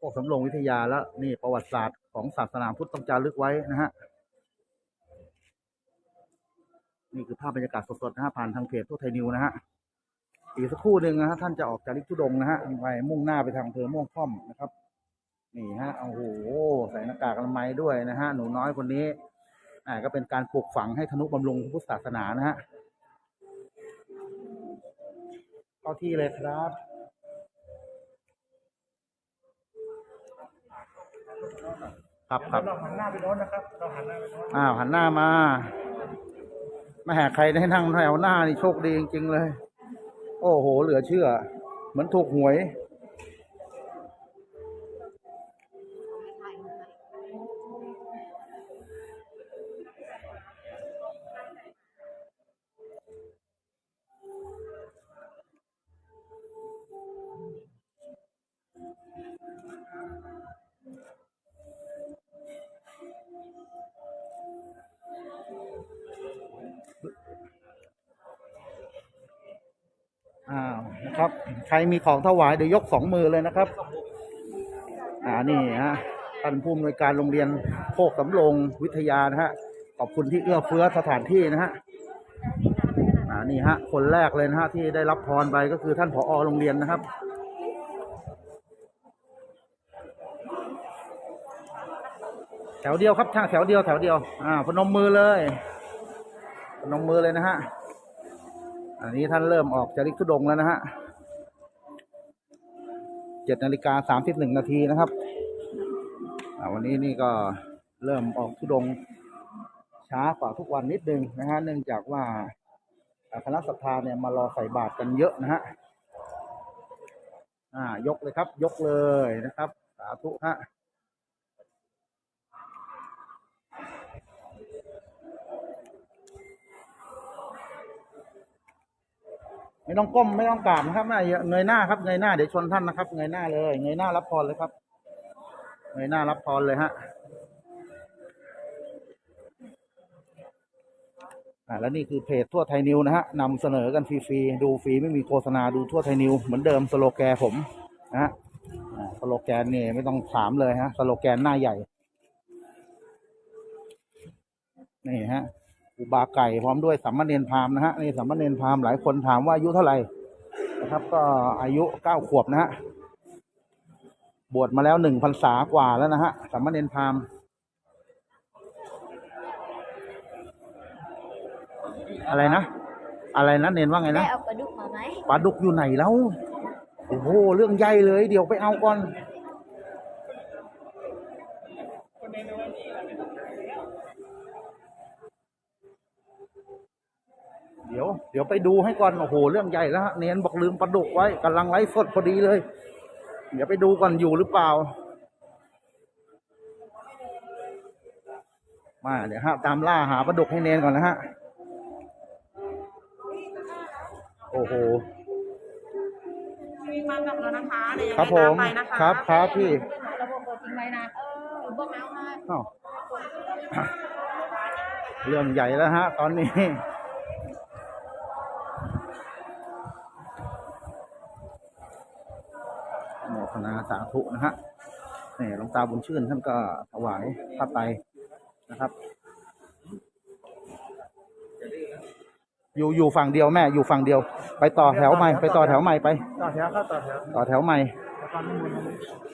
พวกสำโรงวิทยาแล้วนี่ประวัติศาสตร์ของศาสนาพุทธต้องจารึกไว้นะฮะนี่คือภาพบรรยากาศสดๆนะฮะผ่านทางเพจทั่วไทยนิวนะฮะอีกสักครู่หนึ่งนะฮะท่านจะออกจากลิทุดงนะฮะไปมุ่งหน้าไปทางอำเภอม่วงค่อมนะครับ นี่ฮะโอ้โหใส่หน้ากากอนามัยด้วยนะฮะหนูน้อยคนนี้อ่าก็เป็นการปลูกฝังให้ธนุบำรุงพุทธศาสนานะฮะเข้าที่เลยครับ ครับครับเราหันหน้าไปโน้นนะครับเราหันหน้าไปโน้นอ้าวหันหน้ามาไม่หาใครได้นั่งแถวหน้านี่โชคดีจริงๆเลย โอ้โห เหลือเชื่อ เหมือนถูกหวย อ้าวนะครับ ใครมีของถวายเดี๋ยวยกสองมือเลยนะครับ อ่านี่ฮะท่านผู้อำนวยการโรงเรียนโคกสำโรงวิทยานะฮะขอบคุณที่เอื้อเฟื้อสถานที่นะฮะอ่านี่ฮะ คนแรกเลยนะฮะที่ได้รับพรไปก็คือท่านผอโรงเรียนนะครับแถวเดียวครับช่างแถวเดียวแถวเดียว อ่า พนมมือเลย พนมมือเลยนะฮะ อันนี้ท่านเริ่มออกจากลิกทุดงแล้วนะฮะเจ็ดนาฬิกาสามสิบหนึ่งนาทีนะครับวันนี้นี่ก็เริ่มออกทุดงช้ากว่าทุกวันนิดนึงนะฮะเนื่องจากว่าคณะศรัทธาเนี่ยมารอใส่บาตรกันเยอะนะฮะอ่ายกเลยครับ ยกเลยนะครับ สาธุฮะ ไม่ต้องก้มไม่ต้องกราบนะครับไม่เงยหน้าครับเงยหน้าเดี๋ยวชนท่านนะครับเงยหน้าเลยเงยหน้ารับพรเลยครับเงยหน้ารับพรเลยฮะอ่าแล้วนี่คือเพจทั่วไทยนิวนะฮะนำเสนอกันฟรีๆดูฟรีไม่มีโฆษณาดูทั่วไทยนิวเหมือนเดิมสโลแกนผมนะฮะสโลแกนนี่ไม่ต้องถามเลยฮะสโลแกนหน้าใหญ่นี่ฮะ อุบาไก่พร้อมด้วยสัมมาเนนพราหมณ์นะฮะนี่สัมมาเนนพราหมณ์หลายคนถามว่าอายุเท่าไหร่นะครับ ก็อายุเก้าขวบนะฮะบวชมาแล้วหนึ่งพรรษากว่าแล้วนะฮะสัมมาเนนพราหมณ์อะไรนะอะไรนะเนนว่าไงได้นะเอาปลาดุกมาไหมปลาดุกอยู่ไหนแล้วโอ้โหเรื่องใหญ่เลย เดี๋ยวไปเอาก่อน เดี๋ยว เดี๋ยวไปดูให้ก่อน โอ้โห เรื่องใหญ่แล้วฮะ เนนบอกลืมปลาดุกไว้กำลังไลฟ์สดพอดีเลย เดี๋ยวไปดูก่อนอยู่หรือเปล่า มาเดี๋ยวฮะตามล่าหาปลาดุกให้เนนก่อนนะฮะ โอ้โหมีมากลับแล้วนะคะเดี๋ยวยังครับไงผตามม ไปนะคะครับครับพี่ระบบกดทิ้งไว้นะเออบอกแล้วมาอ้าวเรื่องใหญ่แล้วฮะ ตอนนี้ นาสาธุนะฮะนี่หลวงตาบุญชื่นท่านก็ถวายผ้าไตรนะครับ อยู่อยู่ฝั่งเดียวแม่อยู่ฝั่งเดียว ไปต่อแถวใหม่ไปต่อแถวใหม่ไป ต่อแถวครับต่อแถวต่อแถวใหม่ แล้วก็นิมน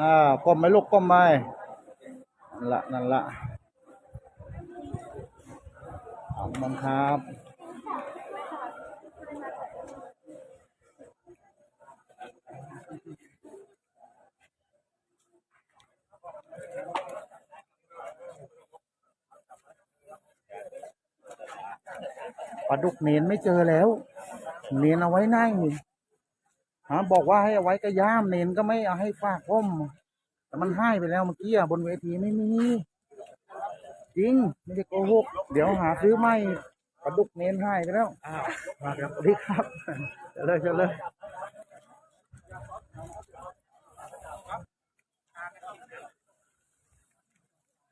อ่าก้มไหมลูกก้มไหมนั่นละนั่นละขอบคุณครับปลาดุกเนนไม่เจอแล้ว เนนเอาไว้นั่ง ฮะบอกว่าให้เอาไว้กระย่ามเนนก็ไม่เอาให้ฝากพ่มแต่มันให้ไปแล้วเมื่อกี้อะบนเวทีไม่มีจจริงไม่ได้โกหกเดี๋ยวหาซื้อไม่ปลาดุกเน้นให้ไปแล้วอ้าวมาครับสวัสดีครับเชิญเลยเชิญเลย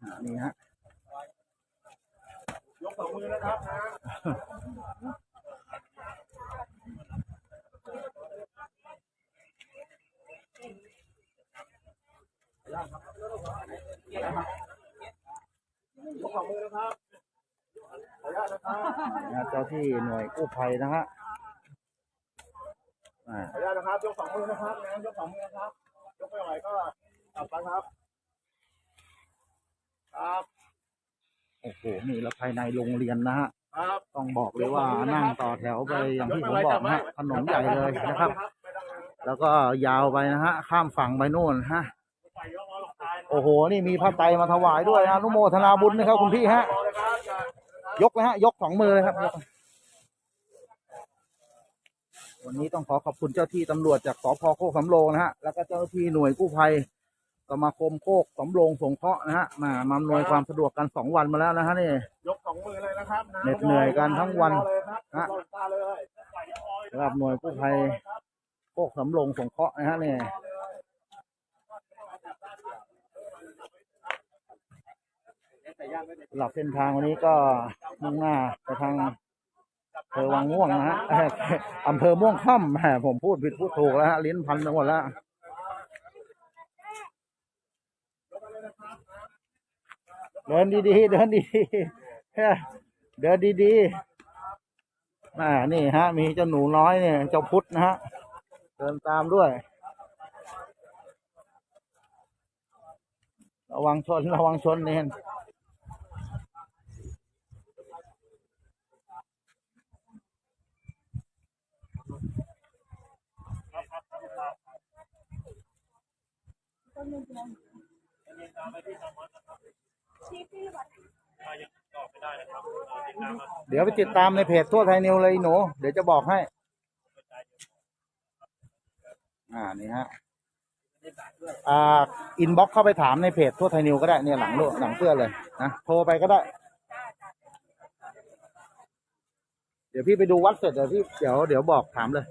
อ่านี่ฮะยกสองมือนะครับนะ ยกสองมือนะครับ ขออนุญาตนะครับ นะ ฮะเจ้าที่หน่วยกู้ภัยนะฮะอ่าขออนุญาตนะครับยกสองมือนะครับนะยกสองมือนะครับยกไม่ไหวก็กลับไปครับ ครับโอ้โหนี่แล้วภายในโรงเรียนนะฮะครับต้องบอกเลยว่านั่งต่อแถวไปอย่างที่ผมบอกนะฮะถนนใหญ่เลยนะครับ แล้วก็ยาวไปนะฮะข้ามฝั่งไปนู่นฮะ โอ้โห นี่มีผ้าไตรมาถวายด้วยนะอนุโมทนาบุญนะครับคุณพี่ฮะ ยกเลยฮะ ยกสองมือเลยครับยกวันนี้ต้องขอขอบคุณเจ้าที่ตำรวจจากสพโคกสำโรงนะฮะ แล้วก็เจ้าหน้าที่หน่วยกู้ภัยสมาคมโคกสำโรงสงเคราะห์นะฮะ มามาอำนวยความสะดวกกันสองวันมาแล้วนะฮะนี่ ยกสองมือเลยนะครับะเหน็ดเหนื่อยกันทั้งวันเลยครับฮะลงตาเลยสำหรับหน่วยกู้ภัยโคกสำโรงสงเคราะห์นะฮะนี่ สำหรับเส้นทางวันนี้ก็มุ่งหน้าไปทางอำเภอวังม่วงนะฮะอำเภอม่วงค่ำแหมผมพูดผิดพูดถูกแล้วฮะลิ้นพันไปหมดแล้วเดินดีๆเดินดีๆเฮ้เดินดีๆอ่านี่ฮะ มีเจ้าหนูน้อยเนี่ยเจ้าพุทธนะฮะเดินตามด้วย ระวังชนระวังชนเนี่ย เดี๋ยวไปติดตามในเพจทั่วไทยนิวเลยหนู เดี๋ยวจะบอกให้ อ่านี่ฮะ อ่า อินบ็อกเข้าไปถามในเพจทั่วไทยนิวก็ได้เนี่ยหลังลหลังเสื้อเลยนะโทรไปก็ได้ เดี๋ยวพี่ไปดูวัดเสร็จเดี๋ยวพี่เดี๋ยวเดี๋ยวบอกถามเลย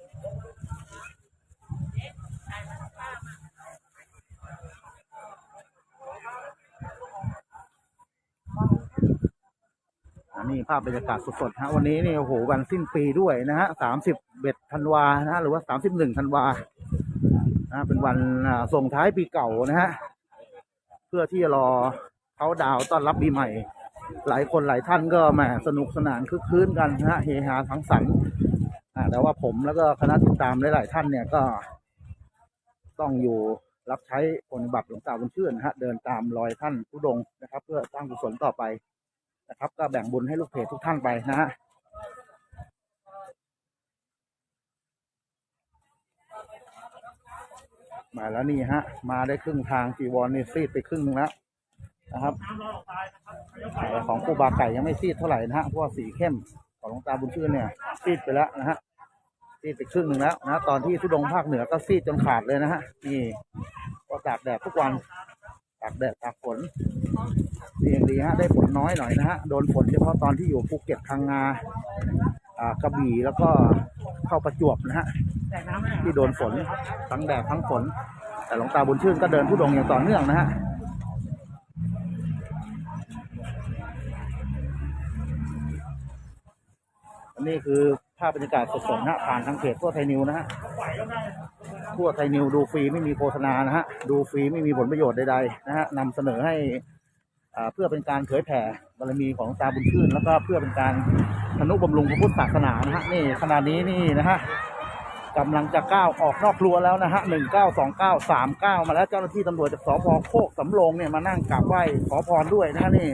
อั นี่ภาพบรรยากาศสดๆฮะวันนี้นี่โอ้โหวันสิ้นปีด้วยนะฮะสามสิบเบ็ดธันวานะฮะหรือว่าสามสิบหนึ่งธันวานะเป็นวันส่งท้ายปีเก่านะฮะเพื่อที่จะรอเขาดาวต้อนรับปีใหม่ หลายคนหลายท่านก็แหมสนุกสนานคึกคืนกันนะฮะเฮฮาทั้งสรรค์แต่ว่าผมแล้วก็คณะติดตามหลายๆท่านเนี่ยก็ ต้องอยู่รับใช้ปฏิบัตหลวงตาบุญชื่นนะฮะเดินตามรอยท่านทุดงนะครับ เพื่อสร้างกุศลต่อไป นะครับ ก็แบ่งบุญให้ลูกเพจทุกท่านไปนะฮะมาแล้วนี่ฮะ มาได้ครึ่งทางจีวรนี่ซีดไปครึ่งนึงแล้วนะครับแต่ของครูบาไก่ยังไม่ซีดเท่าไหร่นะฮะเพราะว่าสีเข้มของหลวงตาบุญชื่นเนี่ย ซีดไปแล้วนะฮะซีดไปครึ่งหนึ่งแล้วนะตอนที่ทุดงภาคเหนือก็ซีดจนขาดเลยนะฮะนี่ก็ตากแดดทุกวัน ตากแดดตากฝนนี่ยังดีฮะได้ฝนน้อยหน่อยนะฮะโดนฝนเฉพาะตอนที่อยู่ภูเก็ตพังงาอ่ากระบี่แล้วก็เข้าประจวบนะฮะที่โดนฝนทั้งแดดทั้งฝน แต่หลวงตาบุญชื่นก็เดินผู้ดงอย่างต่อเนื่องนะฮะนนี้คือภาพบรรยากาศสดๆนะผ่านทางเพจทั่วไทยนิวนะฮะ ทั่วไทยนิวดูฟรีไม่มีโฆษณานะฮะดูฟรีไม่มีผลประโยชน์ใดๆนะฮะนำเสนอให้อ่าเพื่อเป็นการเผยแผ่บารมีของตาบุญชื่น แล้วก็เพื่อเป็นการทนุบำรุงพระพุทธศาสนานะฮะนี่ขณะนี้นี่นะฮะกำลังจะก้าวออกนอกครัวแล้วนะฮะหนึ่งเก้าสองเก้าสามเก้ามาแล้วเจ้าหน้าที่ตำรวจจากสพโคกสำโรงเนี่ยมานั่งกราบไหว้ขอพรด้วยนะฮะนี่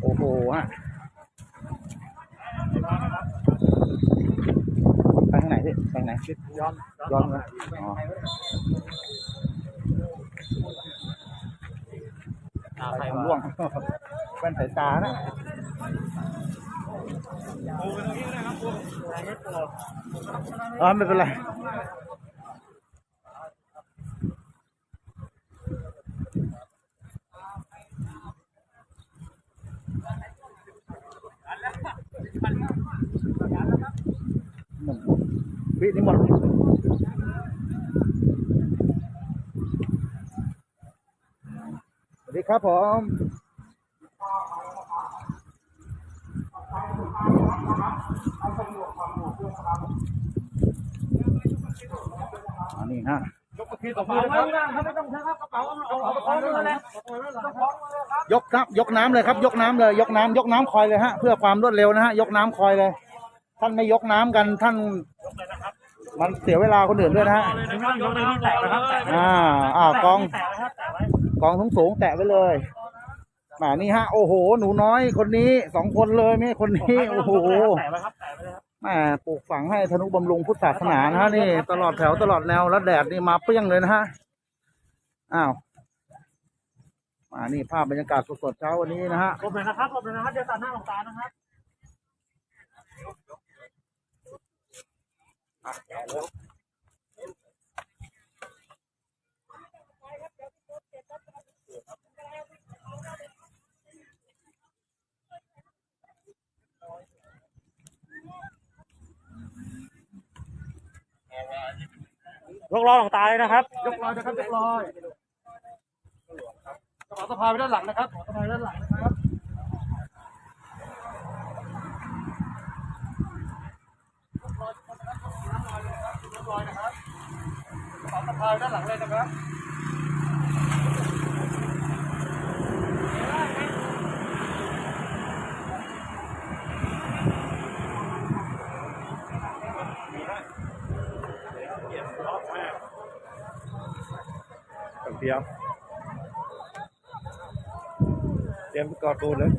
โอ้โหฮะไปทางไหน พี่ไปทางไหนย้อนย้อนน วินี่หมดสวัสดีครับผมอันนี้ฮะยกกระเป๋าไว้ข้างล่างครับไม่ต้องใช้ครับกระเป๋าเอาเอากระเป๋ามือเลยกระเป๋ามือเลยครับยกครับยกน้ำเลยครับ ยกน้ำเลย ยกน้ำยกน้ำคอยเลยฮะ เพื่อความรวดเร็วนะฮะยกน้ำคอยเลย ท่านไม่ยกน้ำกันท่าน มันเสียเวลาคนอื่นด้วยนะฮะเลยนะครับยกเลยที่แตะนะครับแตะอ่าอ้าวกองแตะไว้ครับแตะไว้กองสูงสูงๆแตะไว้เลยแหมนี่ฮะโอ้โห หนูน้อยคนนี้สองคนเลยไม่ใช่คนนี้โอ้โหแตะไว้ครับแตะไว้เลยครับแหมปลูกฝังให้ธนุบำรุงพุทธศาสนานะฮะนี่ ตลอดแถวตลอดแนวแล้วแดดนี่มาเปรี้ยงเลยนะฮะอ้าวมานี่ภาพบรรยากาศสดๆเช้าวันนี้นะฮะหลบเลยนะครับหลบเลยนะครับเดี๋ยวตัดหน้าหลงตานะครับ ยกล้อหลังตาเลยนะครับ ยกล้อนะครับยกล้อกระเป๋าสะพายไปด้านหลังนะครับกระเป๋าสะพายด้านหลังนะครับยกล้อนะครับยกล้อนะครับกระเป๋าสะพาย ด้านหลังเลยนะครับเตรียมเตรียมกอดตูเลย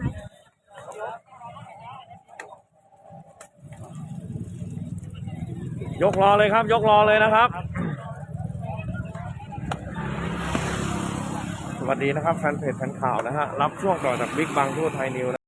ยกรอเลยครับ ยกรอเลยนะครับ วัสดีนะครับแฟนเพจแฟนข่าวนะฮะรับช่วงต่อจากบิ๊กบังทั่วไทยนิว